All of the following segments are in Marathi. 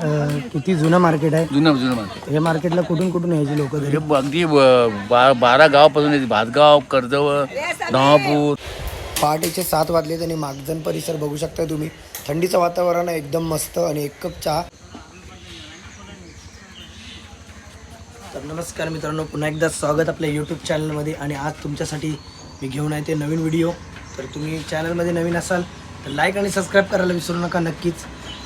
अं, किती जुनं मार्केट आहे? जुनं जुनं मार्केट हे मार्केटला कुठून कुठून यायची लोक हे ब- अगदी ब- बा- बारा गावापासून येते भातगाव कर्जवळ नवापूर पहाटेचे सात वाजले आणि मागजन परिसर बघू शकता तुम्ही. थंडीचं वातावरण आहे एकदम मस्त आणि एक कप चहा. तर नमस्कार मित्रांनो पुन्हा एकदा स्वागत आपल्या यूट्यूब चॅनलमध्ये आणि आज तुमच्यासाठी मी घेऊन आहे ते नवीन व्हिडिओ तर तुम्ही चॅनलमध्ये नवीन असाल तर लाईक आणि सबस्क्राईब करायला विसरू नका नक्कीच.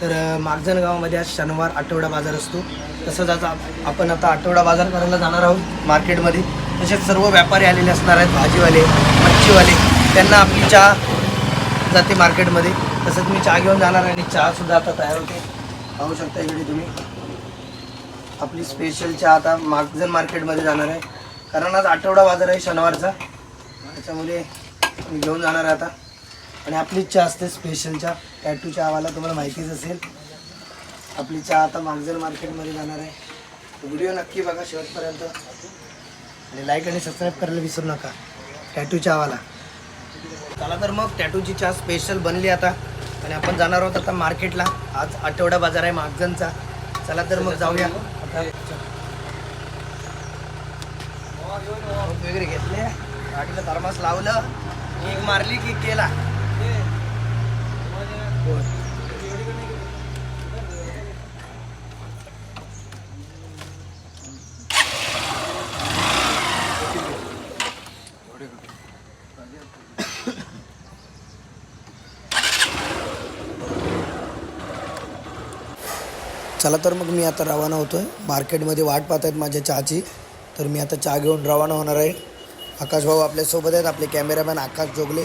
तर अं, गावामध्ये आज शनिवार आठवडा बाजार असतो. तसंच आता आपण आता आठवडा बाजार करायला जाणार आहोत मार्केटमध्ये. तसेच सर्व व्यापारी आलेले असणार आहेत भाजीवाले मच्छीवाले. त्यांना आपली चहा जाते मार्केटमध्ये. तसंच मी चहा घेऊन जाणार आहे आणि चहासुद्धा आता तयार होते. पाहू शकता इकडे तुम्ही. आपली स्पेशल चहा आता मागजन मार्केटमध्ये जाणार आहे. कारण आज आठवडा बाजार आहे शनिवारचा. त्याच्यामुळे मी घेऊन जाणार आहे आता. आणि आपलीच चहा असते स्पेशल चहा. टॅटू चहावाला तुम्हाला माहितीच असेल. आपली चहा आता मागजर मार्केटमध्ये जाणार आहे. व्हिडिओ नक्की बघा शेवटपर्यंत. आणि लाईक आणि सबस्क्राईब करायला विसरू नका. टॅटू चहावाला चला तर मग टॅटूची चहा स्पेशल बनली आता. आणि आपण जाणार आहोत आता मार्केटला. आज आठवडा बाजार आहे मागजनचा. चला तर मग जाऊया. आता वगैरे घेतले. गाडीला थर्मास लावलं. किक मारली की केला होय. चला तर मग मी आता रवाना होतो आहे मार्केटमध्ये वाट पाहत आहेत माझ्या चहाची तर मी आता चहा घेऊन रवाना होणार आहे. आकाश भाऊ आपल्यासोबत आहेत. आपले कॅमेरामॅन आकाश जोगले.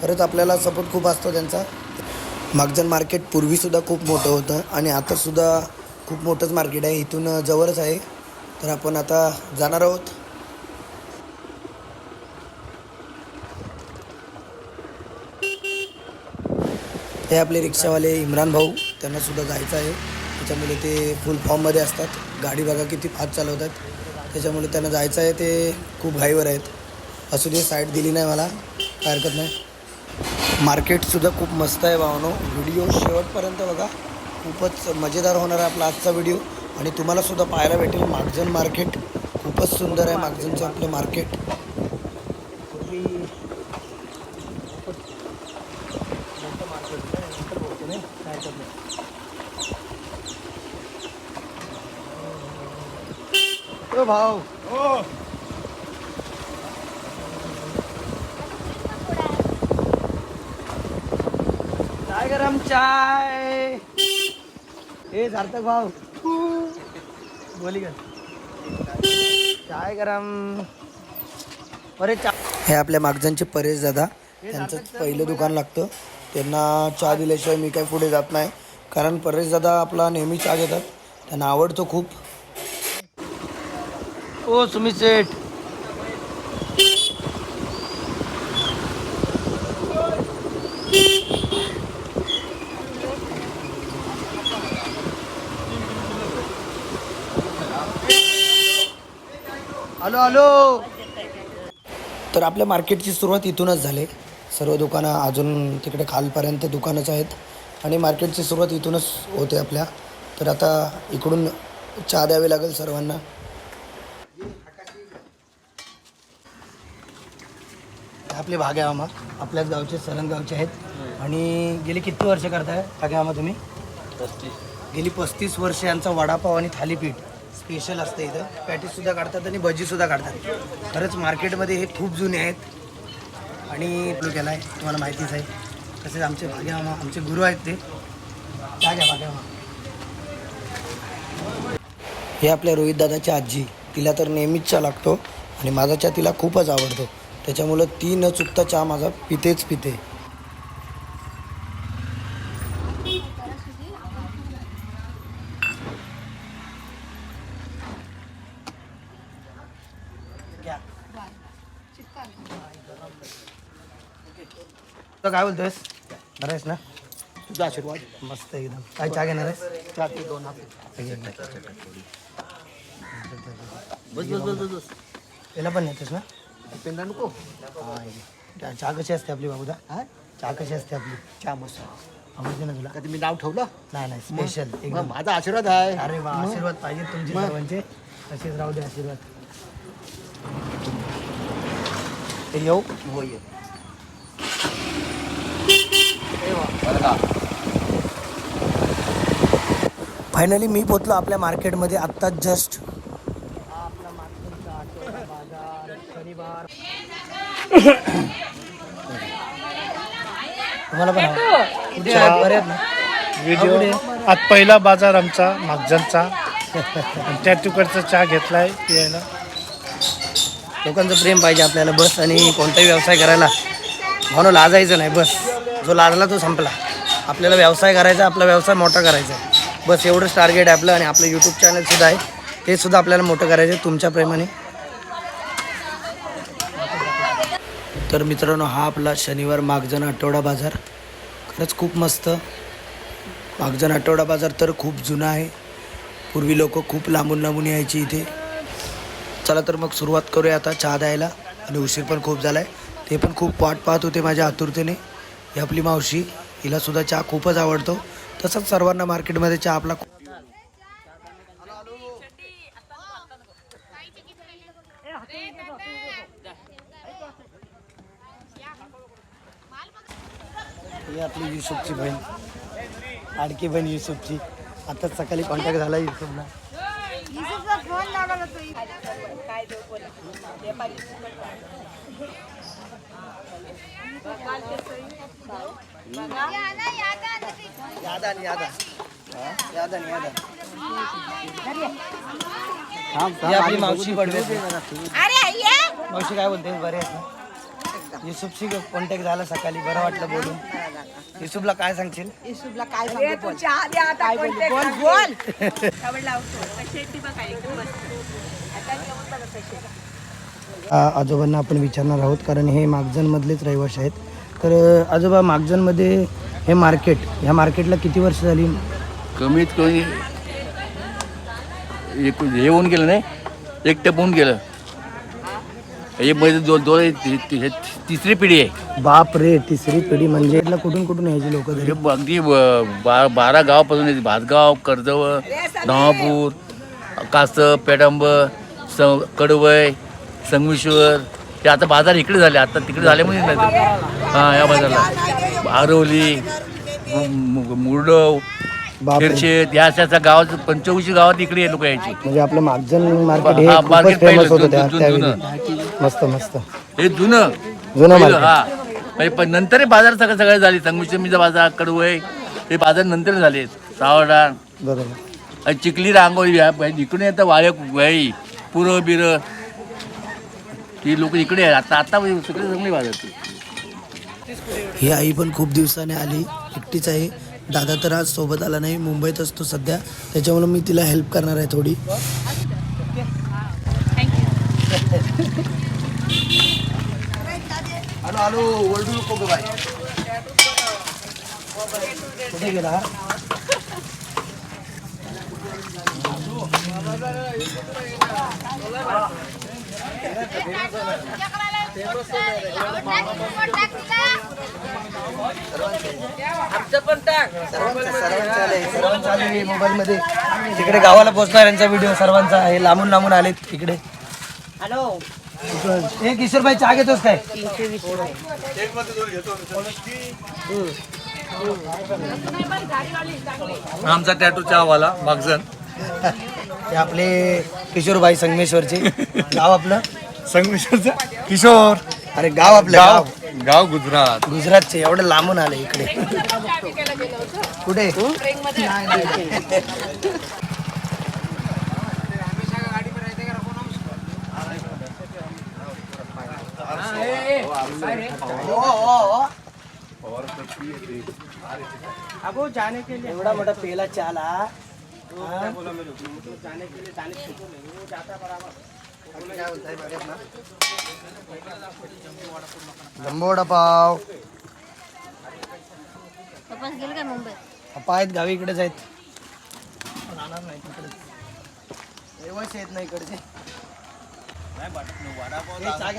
खरंच आपल्याला सपोर्ट खूप असतो त्यांचा. मागजन मार्केट पूर्वीसुद्धा खूप मोठं होतं आणि आतासुद्धा खूप मोठंच मार्केट आहे. इथून जवळच आहे. तर आपण आता जाणार आहोत. हे आपले रिक्षावाले इम्रान भाऊ. त्यांनासुद्धा जायचं आहे. त्याच्यामुळे ते फुल फॉर्ममध्ये असतात. गाडी बघा किती फास्ट चालवतात. त्याच्यामुळे त्यांना जायचं आहे ते खूप घाईवर आहेत. असू दे साईड दिली नाही मला. काय हरकत नाही. मार्केटसुद्धा खूप मस्त आहे भावनो. व्हिडिओ शेवटपर्यंत बघा. खूपच मजेदार होणार आहे आपला आजचा व्हिडिओ आणि तुम्हालासुद्धा पाहायला भेटेल मागजन मार्केट खूपच सुंदर आहे मागजनचं आपलं मार्केट पूर्वी मोठं मार्केट आहे, नंतर बोलतो नाही काय हरकत नाही ओ भाऊ. चाय गरम चाय. हे सार्थक भाऊ. बोली का चाय गरम. अरे चा हे आपल्या मागजांचे परेश दादा. त्यांचं पहिलं दुकान लागतं. त्यांना चहा दिल्याशिवाय मी काही पुढे जात नाही. कारण परेश दादा आपला नेहमी चहा घेतात. त्यांना आवडतो खूप. ओ सुमित सेठ हॅलो हॅलो. तर आपल्या मार्केटची सुरुवात इथूनच झाली. सर्व दुकानं अजून तिकडे खालपर्यंत दुकानच आहेत. आणि मार्केटची सुरुवात इथूनच होते आपल्या. तर आता इकडून चहा द्यावी लागेल सर्वांना. आपले भाग्या मामा आपल्याच गावचे सलन गावचे आहेत. आणि गेली किती वर्ष करताय भाग्या मामा तुम्ही? गेली पस्तीस वर्ष यांचा वडापाव आणि थालीपीठ स्पेशल असतं इथं. पॅटीससुद्धा काढतात आणि भजीसुद्धा काढतात. खरंच मार्केटमध्ये हे खूप जुने आहेत. आणि केला आहे तुम्हाला माहितीच आहे. तसेच आमचे भाग्या मामा आमचे गुरु आहेत ते. काय घ्या भाग्या मामा हे आपल्या रोहित दादाची आजी. तिला तर नेहमीच चहा लागतो आणि माझा चहा तिला खूपच आवडतो. त्याच्यामुळं ती न चुकता चहा माझा पितेच पिते काय बोलतोयस बरं आहेस ना तुझा आशीर्वाद मस्त एकदम काय चहा घेणार आहेस चहा ते दोन बस बस बस बस बस याला पण येतेस ना पेंदा नको हा, हे. चहा कशी असते आपली बाबूदा? चहा कशी असते आपली? चहा मस्त. आवडते ना तुला? कधी मी नाव ठेवलं? नाही नाही. स्पेशल एकदम. माझा आशीर्वाद आहे. अरे वा आशीर्वाद पाहिजे तुमचे मग? सर्वांचे. असेच राहू दे आशीर्वाद. ते येऊ? हो ये. फायनली मी पोचलो आपल्या मार्केटमध्ये आत्ताच जस्ट तुम्हाला पण हवं? कुठे आहेत? बरे आहेत ना? व्हिडिओ? आज पहिला बाजार आमचा मागजनचा. आणि त्या तिकडचा चहा घेतलाय पियायला. लोकांचं प्रेम पाहिजे आपल्याला बस आणि कोणताही व्यवसाय करायला. म्हणून लाजायचं नाही बस. जो लाजला तो संपला. आपल्याला व्यवसाय करायचा आपला व्यवसाय मोठा करायचा आहे. बस एवढंच टार्गेट आहे आपलं आणि आपलं यूट्यूब चॅनलसुद्धा आहे. ते सुद्धा आपल्याला मोठं करायचं आहे तुमच्या प्रेमाने. तर मित्रांनो हा आपला शनिवार मागजन आठवडा बाजार. खरंच खूप मस्त. मागजन आठवडा बाजार तर खूप जुना आहे. पूर्वी लोक खूप लांबून लांबून यायची इथे. चला तर मग सुरुवात करूया आता चहा द्यायला. आणि उशीर पण खूप झाला आहे ते पण खूप वाट पाहत होते माझ्या आतुरतेने. ही आपली मावशी हिलासुद्धा चहा खूपच आवडतो. तसंच सर्वांना मार्केटमध्ये चहा आपला ही आपली युसुफची बहीण. आणखी बहीण युसुफची. आताच सकाळी कॉन्टॅक्ट झाला युसुफला. यादा आणि यादा यादा आणि यादा ही आपली मावशी पडवे मावशी काय बोलते बरे युसुफशी कॉन्टॅक्ट झाला सकाळी बरं वाटलं बोलून. युसुफला काय सांगशील? युसुफला काय सांगू बोल. काय बोलू? बोल लावतो. कशी आहे ती बघा एकदम मस्त आता जेवण बघा कशी आहे. आ- आजोबांना आपण विचारणार आहोत कारण हे मागजनमधलेच रहिवाशी आहेत. तर अ, आजोबा मागजनमध्ये हे मार्केट ह्या मार्केटला किती वर्ष झाली? कमीत कमी एक हे होऊन गेलं नाही? एक टप होऊन गेलं. हे मध्ये दोन दोन ति- ति- हे तिसरी पिढी आहे. बाप रे तिसरी पिढी म्हणजे इथलं कुठून कुठून यायची लोक हे अगदी ब- बा- बारा गावापासून येते भातगाव कर्जव धामापूर कासप पेडंब स कडवय संगमेश्वर. हे आता बाजार इकडे झाले. आता तिकडे झाले म्हणजे नाही हां या बाजारला. आरवली मु- मु- मुरडव. खेरशेत या अशा गावात पंचवीस गावात इकडे लोक यायची. म्हणजे आपलं मागजन मार्केट हे खूपच फेमस होतं त्या जुनं- त्यावेळी मस्त मस्त. हे जुनं. जुनं पहिलं, हा. म्हणजे पण नंतर हे बाजार सगळं सगळे झाले. संगमेश्वरीचा बाजार कडवय हे बाजार नंतर झाले. सावडा बरोबर. आणि चिखली रांगोळी या इकडून येतं वाळे वाई पुरं बिरं. ही लोक इकडे आहे आता आता सगळे चांगली बाजार ही आई पण खूप दिवसाने आली. एकटीच आहे. दादा तर आज सोबत आला नाही. मुंबईत असतो सध्या. त्याच्यामुळे मी तिला हेल्प करणार आहे थोडी. आलो आलो ओरडू नको बाई. कुठे गेला? हा? आले मोबाईल मध्ये. तिकडे गावाला पोहोचणार यांचा व्हिडिओ सर्वांचा आहे. लांबून लांबून आलेत इकडे. हॅलो हे किशोरभाई चहा घेतोस काय? आमचा टॅटू चहावाला मागजन हे आपले किशोरभाई संगमेश्वरचे. गाव आपलं? संगमेश्वरचा? किशोर. अरे गाव आपलं गाव. गाव. गाव गुजरात. गुजरातचे एवढं लांबून आले इकडे. कुठे? एवढा मोठा पेला चाला पाव। पप्पा गेले काय मुंबईत पप्पा आहेत गावी इकडेच आहेत राहणार नाही तिकडे रहिवासी आहेत ना इकडचे. हे चहा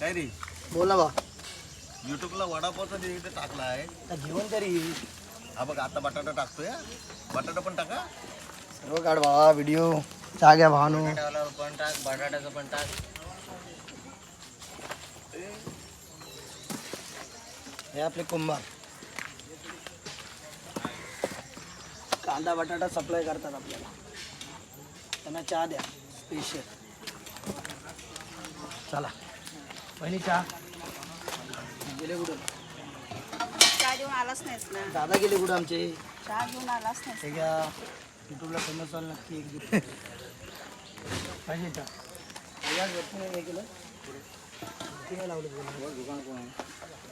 घेता कोण बोला बा. युट्यूबला वडापावचा इथे टाकला आहे. आता घेऊन तरी. हा बघ आता बटाटा टाकतोय हा. बटाटा पण टाका. सर्व काढ भावा व्हिडिओ चहा घ्या भावानो. पण टाक बटाट्याचं पण टाक. हे आपले कुंभार. कांदा बटाटा सप्लाय करतात आपल्याला. त्यांना चहा द्या स्पेशल चला. पहिली चहा गेले कुठं चहा घेऊन आलाच नाहीस ना दादा गेले कुठं आमचे चहा घेऊन आलाच नाही हे घ्या युट्यूबला फेमस व्हायला नक्की एक दिवस पाहिजे चहा हे वरती नाही हे केलं वरती नाही लावलं तुला.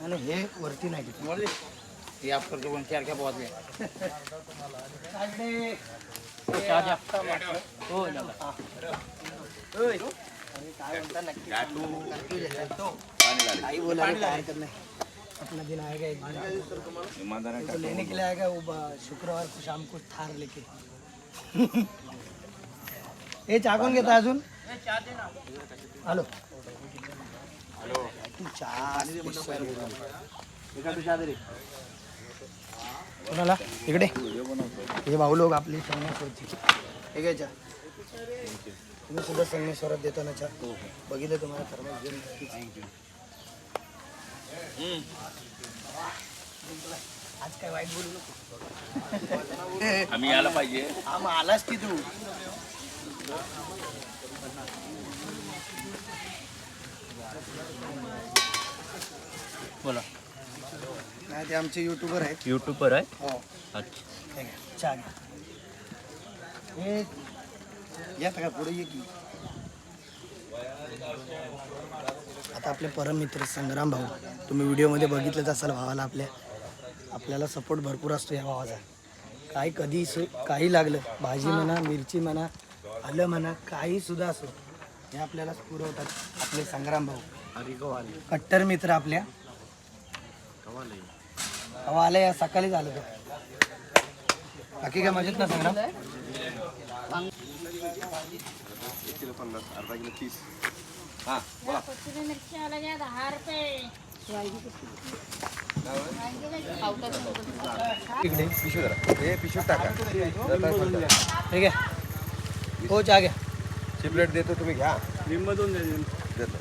आणि हे वरती नाही केलं काढले. हो ना. हा. होय. आणि अपना दिन आएगा एक दिन तो लेने के लिए आएगा वो शुक्रवार को शाम को थार लेके हे चाकून घेता अजून हॅलो तू चहा कोणाला इकडे हे भाऊ लोक आपले संगमेश्वरची हे घ्या चहा तुम्ही सुद्धा संगमेश्वरात देताना चहा बघितलं तुम्हाला थर्मस घेऊन नक्कीच. आज काय वाईट बोलू नको. आम्ही यायला पाहिजे. हा आलास की तू? बोला. नाही ते आमचे युट्यूबर आहेत. युट्यूबवर आहे? हो. अच्छा. हे चहा घ्या. हे या का पुढे ये की. आता आपले परममित्र संग्राम भाऊ तुम्ही व्हिडिओमध्ये बघितलंच असाल भावाला आपल्या. आपल्याला सपोर्ट भरपूर असतो या भावाचा. काही कधी सु काही लागलं भाजी म्हणा मिरची म्हणा आलं म्हणा काही सुद्धा असो हे आपल्याला पुरवतात आपले संग्राम भाऊ. कट्टर मित्र आपल्या. हवा आलं या सकाळी झालं तो. बाकी काय मजेत ना संग्राम? कोथिंबीर वाला घ्या दहा रुपये इकडे हे। चहा घ्या चिपलेट देतो तुम्ही घ्या देतो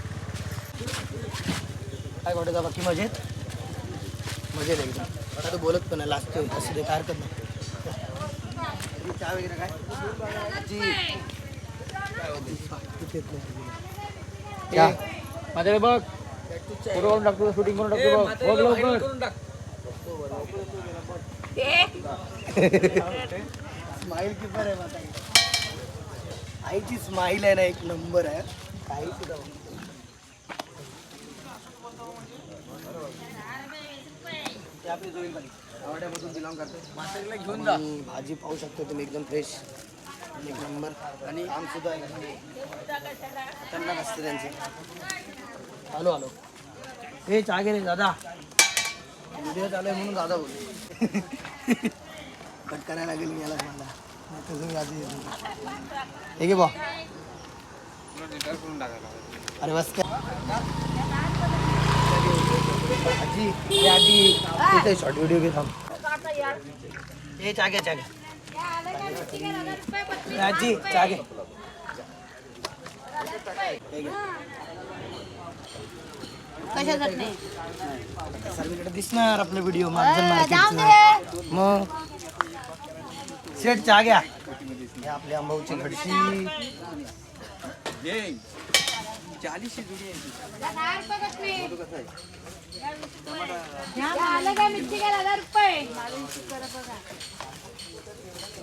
काय वाटत बाकी मजेत मजेत एकदम आता तो बोलत पण लाजतोय असं ते काय हरकत नाही जी चहा. माझ्याकडे बघ. फोटो करून टाकतो शूटिंग करून टाकतो बघ. लवकर. स्माईल किपर आहे माझा आईची स्माईल आहे ना एक नंबर आहे. काही सुद्धा बिलॉंग करते. घेऊन जा भाजी पाहू शकतो तुम्ही एकदम फ्रेश एक नंबर आणि काम सुद्धा एकदम खतरनाक असते त्यांचं. हे चहा रे दादा. व्हिडिओ चालू आहे म्हणून दादा बोल कट करायला लागेल याला मला तसं आधी हे घे बा अरे बस आजी शॉर्ट व्हिडिओ घे थांब. हे चहा घे. नाही. सर्वीकडे दिसणार आपलं व्हिडिओ मग? शेट चहा घ्या हे आपल्या अंबाऊची घडशी. मिरची घ्या दहा रुपये द्या दहा रुपये हे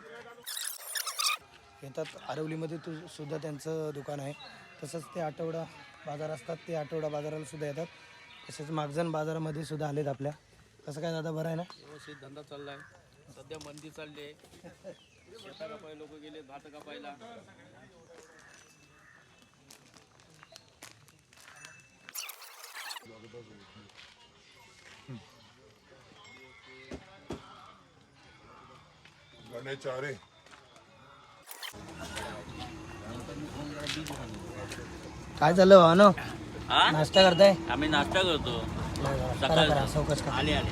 येतात. आरवलीमध्ये तू सुद्धा त्यांचं दुकान आहे. तसंच ते आठवडा बाजार असतात ते आठवडा बाजाराला सुद्धा येतात. तसेच मागजन बाजारामध्ये सुद्धा आलेत आपल्या. कसं काय दादा बरं आहे ना? व्यवस्थित धंदा चाललाय. सध्या मंदी चालली आहे. शेता कापाय लोक गेले भात कापायला. काय चाललं भावानो? नाश्ता करताय? आम्ही नाश्ता करतो. करा. आले आले.